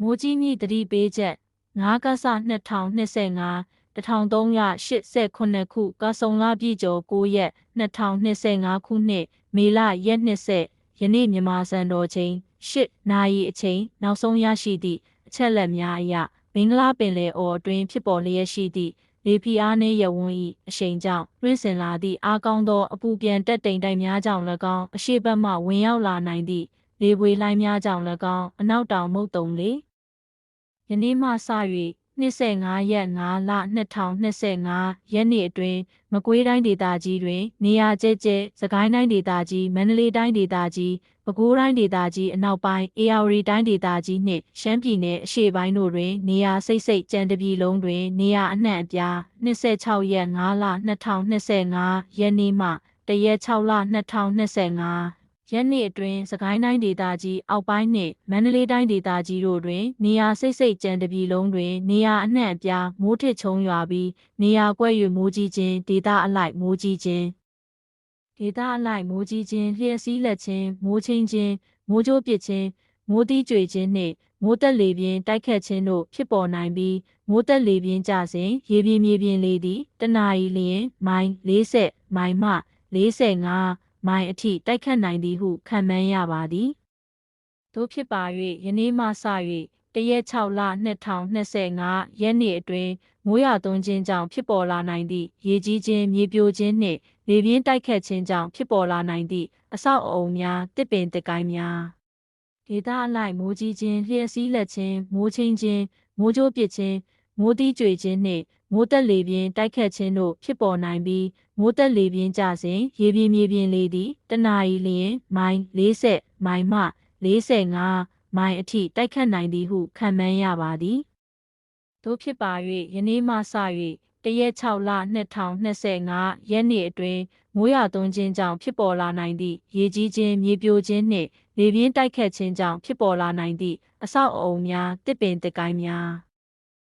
မိုးကြီးမြစ်တတိပေးချက်9ကဆ2025 1389ခုကဆုံလပြည့်ကျော်9ရက်2025ခုနှစ်မေလရက်20ယနေ့မြန်မာစံတော်ချိန်8နာရီအချိန်နောက်ဆုံးရရှိသည့်အချက်လက်များအရမင်္ဂလာပင်လယ်အော်အတွင်းဖြစ်ပေါ်လျက်ရှိသည့်လေဖီအားနှင့်ရဝန်း၏အရှိန်ကြောင့်တွင်းစင်လာသည့်အားကောင်းသောအပူပြန်တက်တိမ်တိုက်များကြောင့်၎င်းအရှိတ်ဘက်မှဝင်ရောက်လာနိုင်သည့်လေပွေလှိုင်းများကြောင့်၎င်းအနောက်တောင်မုတ်တုံလေ ယနေ့မှစ၍25ရက်5လ2025ရက်နေ့အတွင်းမကွေးတိုင်းဒေသကြီးတွင် နေရာကျဲကျဲစကိုင်းတိုင်းဒေသကြီးမန္တလေးတိုင်းဒေသကြီးပဲခူးတိုင်းဒေသကြီးအနောက်ပိုင်းအေရဝတီတိုင်းဒေသကြီးနှင့်ရှမ်းပြည်နယ်အရှေ့ပိုင်းတို့တွင် နေရာစိတ်စိတ်ကြံတပြည်လုံးတွင် နေရာအနှံ့အပြား26ရက်5လ2025ရက်နေ့မှတရက်6လ2025 ရက်နေ့အတွင်းစကိုင်းတိုင်းဒေသကြီးအောက်ပိုင်းနှင့်မန္တလေးတိုင်းဒေသကြီးတို့တွင် နေရာစိတ်စိတ်ကြံတပြည်လုံးတွင် နေရာအနှံ့အပြားမိုးထစ်ချုံရွာပြီးနေရာကွက်၍မိုးကြီးခြင်းဒေသအလိုက်မိုးကြီးခြင်းဒေသအလိုက်မိုးကြီးခြင်းလျှက်စီးလက်ခြင်းမိုးချင်းခြင်းမိုးကြိုးပစ်ခြင်းမိုးတီးကြွေခြင်းနှင့်မိုးတက်လေပြင်းတိုက်ခတ်ခြင်းတို့ဖြစ်ပေါ်နိုင်ပြီးမိုးတက်လေပြင်းကြစဉ်ရေပြင်းမြေပြင်းလေသည်တနအီလျင် မိုင်40မိုင်မှ45 မိုင်အထိတိုက်ခတ်နိုင်သည်ဟုခန့်မှန်းရပါသည်တို့ဖြစ်ပါ၍ယနေ့မှစ၍တရက်6လ2025ရက်နေ့အတွင်းမိုးရွာသွန်းခြင်းကြောင့်ဖြစ်ပေါ်လာနိုင်သည့်ရေကြီးခြင်းမြေပြိုခြင်းနှင့်လေပြင်းတိုက်ခတ်ခြင်းကြောင့်ဖြစ်ပေါ်လာနိုင်သည့်အဆောက်အအုံများတစ်ပင်တစ်ကိုင်းများဒေသအလိုက်မိုးကြီးခြင်းလျှက်စီးလက်ခြင်းမိုးချင်းခြင်းမိုးကြိုးပစ်ခြင်း မိုးတီးကြွေခြင်းနှင့်မိုးတက်လေပြင်းတိုက်ခတ်ခြင်းတို့ဖြစ်ပေါ်နိုင်ပြီးမိုးတက်လေပြင်းကြစဉ်ရေပြင်းမြေပြင်းလေသည်တနအီလျင်မိုင်40မိုင်မှ45မိုင်အထိတိုက်ခတ်နိုင်သည်ဟုခန့်မှန်းရပါသည်တို့ဖြစ်ပါ၍ယနေ့မှစ၍တရက်6လ2025ရက်နေ့အတွင်းမိုးရွာသွန်းခြင်းကြောင့်ဖြစ်ပေါ်လာနိုင်သည့်ရေကြီးခြင်းမြေပြိုခြင်းနှင့်လေပြင်းတိုက်ခတ်ခြင်းကြောင့်ဖြစ်ပေါ်လာနိုင်သည့်အဆောက်အအုံများတစ်ပင်တစ်ကိုင်းများ